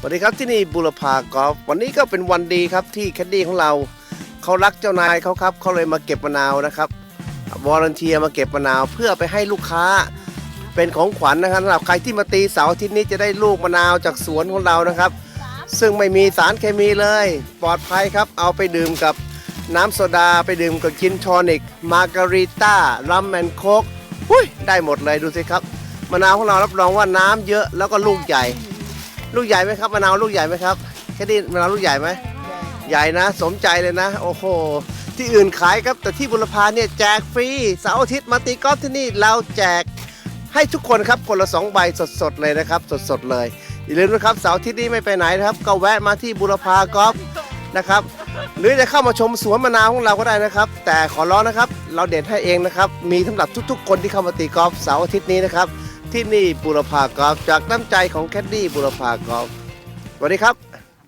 สวัสดีครับที่นี่บุรพากอล์ฟวันนี้ก็เป็นวันดีครับที่แคดดี้ของเราเขารักเจ้านายเขาครับเขาเลยมาเก็บมะนาวนะครับวอร์เนเทียมาเก็บมะนาวเพื่อไปให้ลูกค้าเป็นของขวัญนะครับสำหรับใครที่มาตีเสาร์อาทิตย์นี้จะได้ลูกมะนาวจากสวนของเรานะครับ ซึ่งไม่มีสารเคมีเลย ปลอดภัยครับ เอาไปดื่มกับน้ำโซดาไปดื่มกับกินทอนิกมาการิต้ารัมแอนโคกหุ้ยได้หมดเลยดูสิครับมะนาวของเรารับรองว่าน้ำเยอะแล้วก็ลูกใหญ่ ลูกใหญ่ไหมครับมะนาวลูกใหญ่ไหมครับแค่นี้มะนาวลูกใหญ่ไหมใหญ่นะ สมใจเลยนะ โอ้โห ที่อื่นขายครับ แต่ที่บุรพาเนี่ยแจกฟรีเสาร์อาทิตย์มาตีกอล์ฟที่นี่เราแจกให้ทุกคนครับคนละสองใบสดๆเลยนะครับ สดๆเลยอย่าลืมนะครับเสาร์อาทิตย์นี้ไม่ไปไหนนะครับ ก็แวะมาที่บุรพากอล์ฟนะครับ หรือจะเข้ามาชมสวนมะนาวของเราก็ได้นะครับ แต่ขอร้องนะครับ เราเด็ดให้เองนะครับ มีสำหรับทุกๆ คนที่เข้ามาตีกอล์ฟเสาร์อาทิตย์นี้นะครับ ที่นี่บุรพากอล์ฟจากน้ำใจของแคดดี้บุรพากอล์ฟสวัสดีครับ